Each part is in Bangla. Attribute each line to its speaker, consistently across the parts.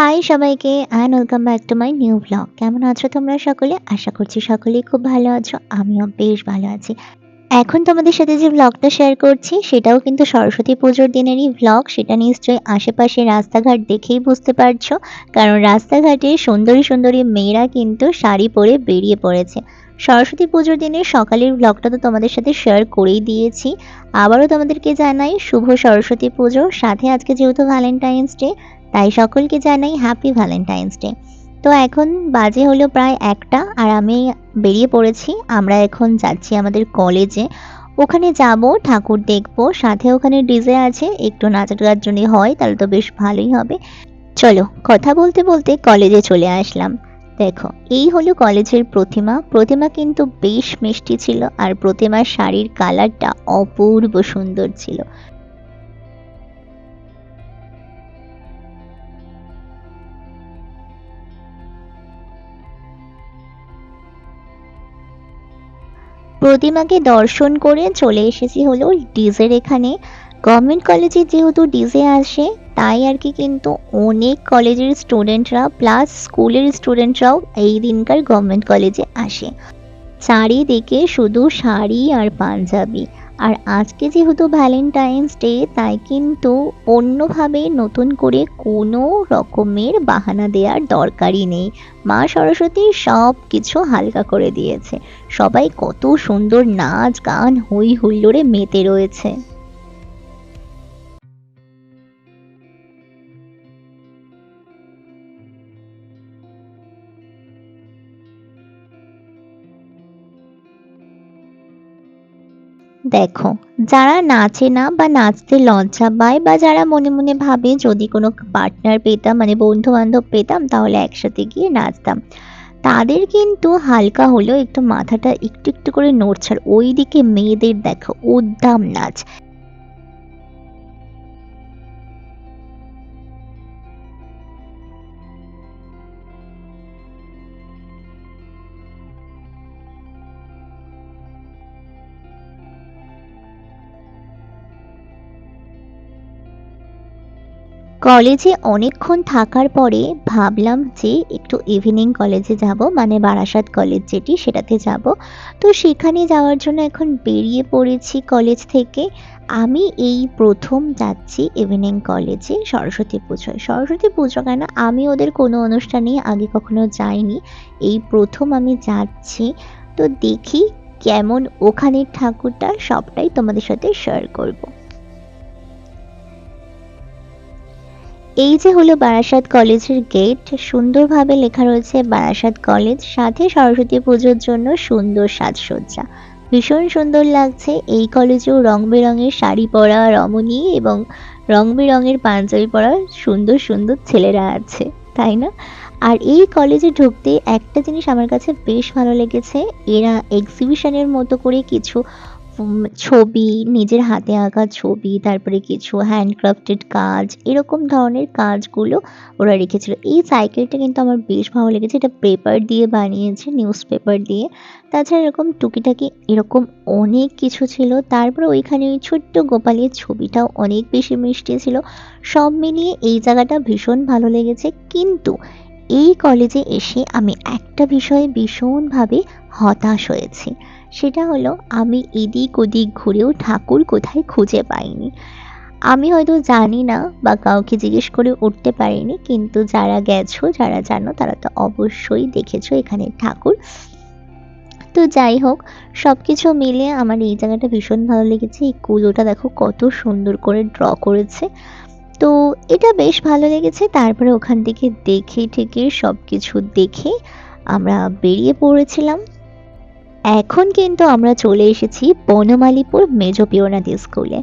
Speaker 1: হাই সবাইকে and welcome back to my new blog কেমন আছো তোমরা সকলে? আশা করছি সকলেই খুব ভালো আছো, আমিও বেশ ভালো আছি। এখন তোমাদের সাথে যে ব্লগটা শেয়ার করছি, সেটাও কিন্তু সরস্বতী পুজোর দিনেরই ব্লগ সেটা নিশ্চয়ই আশেপাশে রাস্তাঘাট দেখেই বুঝতে পারছ, কারণ রাস্তাঘাটে সুন্দরী সুন্দরী মেয়েরা কিন্তু শাড়ি পরে বেরিয়ে পড়েছে। সরস্বতী পুজোর দিনে সকালের ব্লগটা তো তোমাদের সাথে শেয়ার করেই দিয়েছি। আবারও তোমাদেরকে জানাই, শুভ সরস্বতী পুজো। সাথে আজকে যেহেতু ভ্যালেন্টাইন্স ডে তাই সকলকে জানাই হ্যাপি ভ্যালেন্টাইন্স ডে তো এখন বাজে হলো প্রায় একটা, আর আমি বেরিয়ে পড়েছি। আমরা এখন যাচ্ছি আমাদের কলেজে ওখানে যাব, ঠাকুর দেখব। সাথে ওখানে ডিজে আছে, একটু নাচাটার জন্য হয়, তাহলে তো বেশ ভালোই হবে। চলো, কথা বলতে বলতে কলেজে চলে আসলাম। দেখো, এই হলো কলেজের প্রতিমা। প্রতিমা কিন্তু বেশ মিষ্টি ছিল, আর প্রতিমার শাড়ির কালারটা অপূর্ব সুন্দর ছিল। প্রতিমাকে দর্শন করে চলে এসেছি হলো ডিজের এখানে। গভর্নমেন্ট কলেজে যেহেতু ডিজে আসে, তাই আর কি কিন্তু অনেক কলেজের স্টুডেন্টরা প্লাস স্কুলের স্টুডেন্টরাও এই দিনকার গভর্নমেন্ট কলেজে আসে। চারিদিকে শুধু শাড়ি আর পাঞ্জাবি। আর আজকে যেহেতু ভ্যালেন্টাইন্স ডে তাই কিন্তু অন্যভাবে নতুন করে কোনো রকমের বাহানা দেওয়ার দরকারই নেই। মা সরস্বতী সব কিছু হালকা করে দিয়েছে। সবাই কত সুন্দর নাচ, গান, হই হুল্লোড়ে মেতে রয়েছে। দেখো, যারা নাচে না বা নাচতে লজ্জা পায় বা যারা মনে মনে ভাবে যদি কোনো পার্টনার পেতাম মানে বন্ধু বান্ধব পেতাম, তাহলে একসাথে গিয়ে নাচতাম। তাদের কিন্তু হালকা হলেও একটু মাথাটা একটু একটু করে নড়ছাড় ওই দিকে মেয়েদের দেখো, উদ্দাম নাচ। কলেজে অনেকক্ষণ থাকার পরে ভাবলাম যে একটু ইভিনিং কলেজে যাব মানে বারাসাত কলেজ যেটি, সেটাতে যাব। তো সেখানে যাওয়ার জন্য এখন বেরিয়ে পড়েছি কলেজ থেকে। আমি এই প্রথম যাচ্ছি ইভিনিং কলেজে সরস্বতী পুজোয়। সরস্বতী পুজো কেন? আমি ওদের কোনো অনুষ্ঠানেই আগে কখনো যাইনি। এই প্রথম আমি যাচ্ছি। তো দেখি কেমন ওখানের ঠাকুরটা, সবটাই তোমাদের সাথে শেয়ার করব। এই যে হলো বারাসাত কলেজের গেট সুন্দরভাবে লেখা রয়েছে বারাসাত কলেজ, সাথে সরস্বতী পুজোর জন্য সুন্দর সাজসজ্জা। ভীষণ সুন্দর লাগছে, এই কলেজেও রং বেরঙের শাড়ি পরা রমণী এবং রং বেরঙের পাঞ্জাবি পরা সুন্দর সুন্দর ছেলেরা আছে, তাই না? আর এই কলেজে ঢুকতে একটা জিনিস আমার কাছে বেশ ভালো লেগেছে, এরা এক্সিবিশনের মতো করে কিছু ছবি, নিজের হাতে আঁকা ছবি, তারপরে কিছু হ্যান্ডক্রাফটেড কাজ, এরকম ধরনের কাজগুলো ওরা রেখেছিল। এই সাইকেলটা কিন্তু আমার বেশ ভালো লেগেছে। এটা পেপার দিয়ে বানিয়েছে নিউজ পেপার দিয়ে। তাছাড়া এরকম টুকিটাকি এরকম অনেক কিছু ছিল। তারপরে ওইখানে ওই ছোট্ট গোপালের ছবিটাও অনেক বেশি মিষ্টি ছিল। সব মিলিয়ে এই জায়গাটা ভীষণ ভালো লেগেছে। কিন্তু এই কলেজে এসে আমি একটা বিষয়ে ভীষণভাবে হতাশ হয়েছি। সেটা হলো, আমি এদিক ওদিক ঘুরেও ঠাকুর কোথায় খুঁজে পাইনি। আমি হয়তো জানি না বা কাউকে জিজ্ঞেস করে উঠতে পারিনি, কিন্তু যারা গেছো, যারা জানো, তারা তো অবশ্যই দেখেছ এখানে ঠাকুর। তো যাই হোক সব কিছু মিলে আমার এই জায়গাটা ভীষণ ভালো লেগেছে। এই কুলোটা দেখো কত সুন্দর করে ড্র করেছে। তো এটা বেশ ভালো লেগেছে। তারপরে ওখান থেকে দেখে ঠেকে সব কিছু দেখে আমরা বেরিয়ে পড়েছিলাম। এখন কিন্তু আমরা চলে এসেছি বনমালীপুর মেজো পিওনাদি স্কুলে।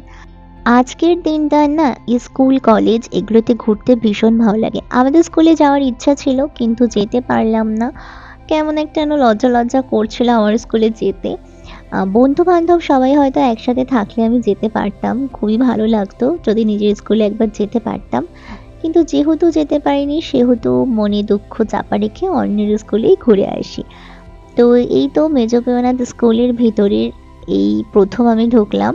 Speaker 1: আজকের দিনটা না, স্কুল, কলেজ এগুলোতে ঘুরতে ভীষণ ভালো লাগে। আমাদের স্কুলে যাওয়ার ইচ্ছা ছিল, কিন্তু যেতে পারলাম না। কেমন একটা লজ্জা লজ্জা করছিল আমার স্কুলে যেতে। বন্ধু বান্ধব সবাই হয়তো একসাথে থাকলে আমি যেতে পারতাম, খুবই ভালো লাগতো যদি নিজের স্কুলে একবার যেতে পারতাম। কিন্তু যেহেতু যেতে পারিনি, সেহেতু মনে দুঃখ চাপা রেখে অন্যের স্কুলেই ঘুরে আসি। তো এই তো মেজো পেওনাথ স্কুলের ভিতরের এই প্রথম আমি ঢুকলাম।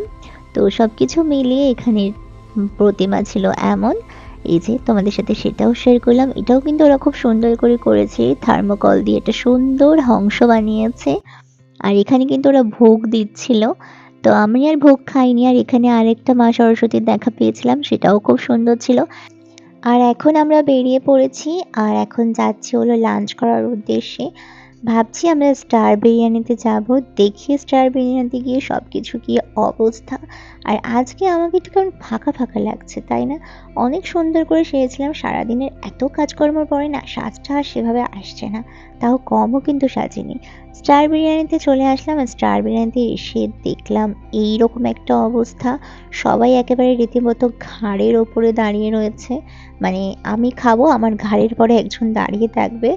Speaker 1: তো সব কিছু মিলিয়ে এখানের প্রতিমা ছিল এমন। এই যে তোমাদের সাথে সেটাও শেয়ার করলাম। এটাও কিন্তু ওরা খুব সুন্দর করে করেছে। থার্মোকল দিয়ে একটা সুন্দর হংস বানিয়েছে। আর এখানে কিন্তু ওরা ভোগ দিচ্ছিল। তো আমি আর ভোগ খাইনি, আর এখানে আরেকটা মা সরস্বতীর দেখা পেয়েছিলাম, সেটাও খুব সুন্দর ছিল। আর এখন আমরা বেরিয়ে পড়েছি, আর এখন যাচ্ছি হলো লাঞ্চ করার উদ্দেশ্যে। ভাবছি আমরা স্টার বিরিয়ানিতে যাব, দেখি স্টার বিরিয়ানিতে গিয়ে সব কিছু কি অবস্থা। আর আজকে আমাকে একটু কেমন ফাঁকা ফাঁকা লাগছে, তাই না? অনেক সুন্দর করে সেরেছিলাম সারাদিনের এত কাজকর্মের পরে না সাজটা আর সেভাবে আসছে না, তাও কমও কিন্তু সাজিনি। স্টার বিরিয়ানিতে চলে আসলাম স্টার বিরিয়ানিতে এসে দেখলাম এই রকম একটা অবস্থা, সবাই একেবারে রীতিমতো ঘাড়ের ওপরে দাঁড়িয়ে রয়েছে। মানে আমি খাব, আমার ঘাড়ের পরে একজন দাঁড়িয়ে থাকবে,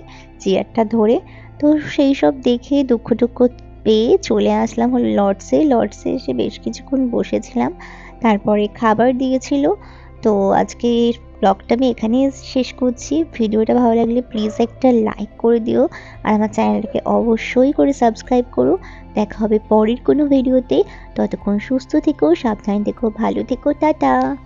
Speaker 1: চেয়ারটা ধরে। তো সেই সব দেখে দুঃখ টুক্ষ পেয়ে চলে আসলাম হলো লর্ডসে। লর্ডসে এসে বেশ কিছুক্ষণ বসেছিলাম। তারপরে খাবার দিয়েছিল। তো আজকে ব্লগটা আমি এখানেই শেষ করছি। ভিডিওটা ভালো লাগলে প্লিজ একটা লাইক করে দিও। আর আমার চ্যানেলটাকে অবশ্যই করে সাবস্ক্রাইব করো। দেখা হবে পরের কোনো ভিডিওতে। ততক্ষণ সুস্থ থেকো, সাবধানে থেকো, ভালো থেকো, টাটা।